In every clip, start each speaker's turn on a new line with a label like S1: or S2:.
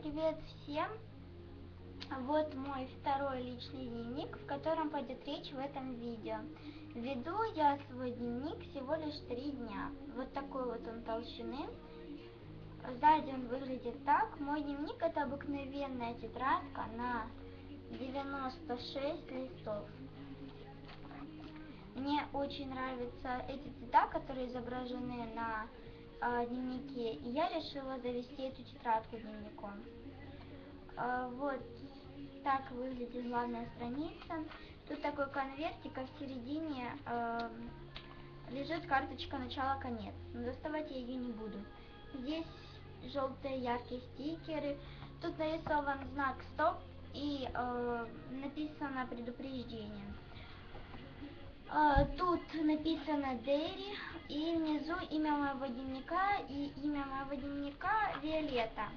S1: Привет всем! Вот мой второй личный дневник, в котором пойдет речь в этом видео. Веду я свой дневник всего лишь три дня. Вот такой вот он толщины. Сзади он выглядит так. Мой дневник это обыкновенная тетрадка на 96 листов. Мне очень нравятся эти цвета, которые изображены на дневнике, и я решила завести эту тетрадку дневником. Э, вот так выглядит главная страница. Тут такой конвертик, а в середине э, лежит карточка начало-конец. Но доставать я ее не буду. Здесь желтые яркие стикеры. Тут нарисован знак стоп и э, написано предупреждение. А, тут написано Дэри и внизу имя моего дневника и имя моего дневника Виолетта.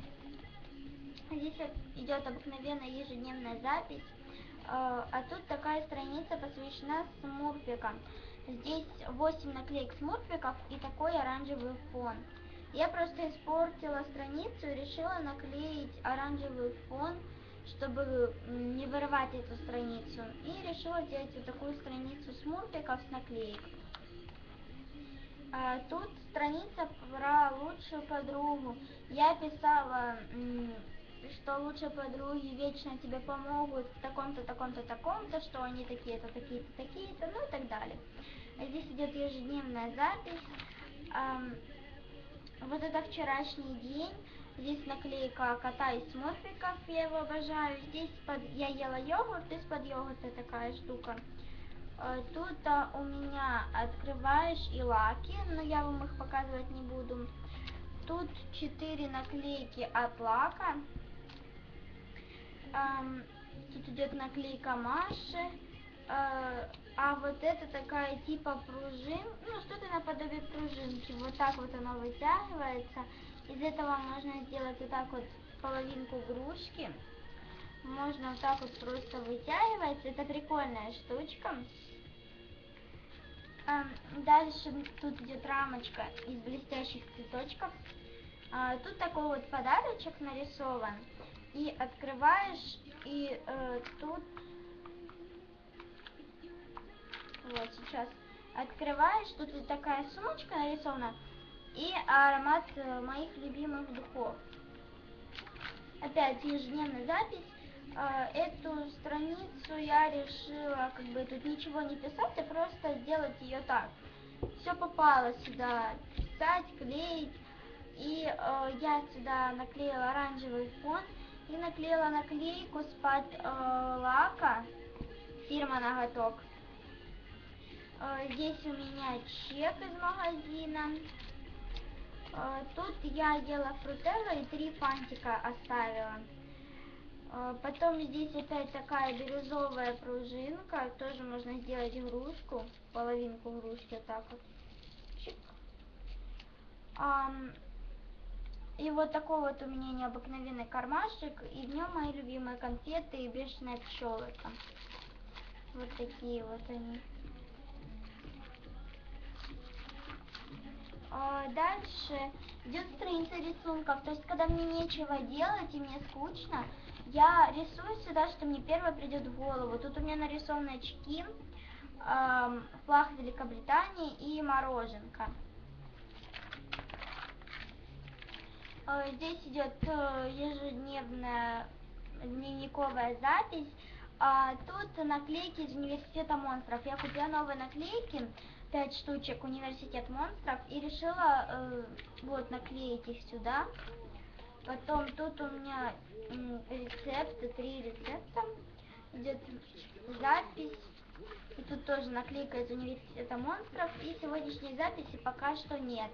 S1: Здесь идет обыкновенная ежедневная запись, а, а тут такая страница посвящена смурфикам. Здесь 8 наклеек смурфиков и такой оранжевый фон. Я просто испортила страницу и решила наклеить оранжевый фон чтобы не вырывать эту страницу. И решила сделать вот такую страницу с мурпиков с наклеек. А, тут страница про лучшую подругу. Я писала, что лучшие подруги вечно тебе помогут в таком-то, таком-то, таком-то, что они такие-то, такие-то, такие-то, ну и так далее. Здесь идет ежедневная запись. А, вот это вчерашний день. Здесь наклейка кота из сморфиков, я его обожаю. Здесь под... я ела йогурт, из-под йогурта такая штука. Тут а, у меня открываешь и лаки, но я вам их показывать не буду. Тут четыре наклейки от лака. Тут идет наклейка Маши. Э, а вот это такая типа пружин, ну что-то наподобие пружинки. Вот так вот она вытягивается. Из этого можно сделать вот так вот половинку грушки. Можно вот так вот просто вытягивать. Это прикольная штучка. Дальше тут идет рамочка из блестящих цветочков. А, тут такой вот подарочек нарисован. И открываешь, и э, тут... Вот сейчас. Открываешь, тут такая сумочка нарисована и аромат э, моих любимых духов. Опять ежедневная запись. Э, эту страницу я решила как бы тут ничего не писать, а просто сделать ее так. Все попало сюда, писать, клеить. И э, я сюда наклеила оранжевый фон и наклеила наклейку с-под э, лака фирма Ноготок. Э, здесь у меня чек из магазина. Э, тут я ела фрутелло и три фантика оставила. Э, потом здесь опять такая бирюзовая пружинка. Тоже можно сделать игрушку, половинку игрушки вот так вот. Чик. И вот такой вот у меня необыкновенный кармашек. И в нем мои любимые конфеты и бешеная пчелка. Вот такие вот они. А, дальше идет страница рисунков. То есть, когда мне нечего делать и мне скучно, я рисую сюда, что мне первое придет в голову. Тут у меня нарисованы очки, э, флаг Великобритании и мороженка. Э, здесь идет э, ежедневная дневниковая запись. А тут наклейки из университета монстров. Я купила новые наклейки 5 штучек университет монстров и решила э, вот наклеить их сюда. Потом тут у меня рецепты, три рецепта. Идет запись. И тут тоже наклейка из университета монстров. И сегодняшней записи пока что нет.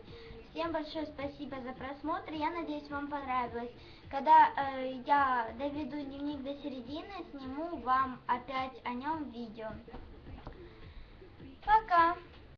S1: Всем большое спасибо за просмотр. Я надеюсь, вам понравилось. Когда э, я доведу дневник до середины, сниму вам опять о нем видео. Пока!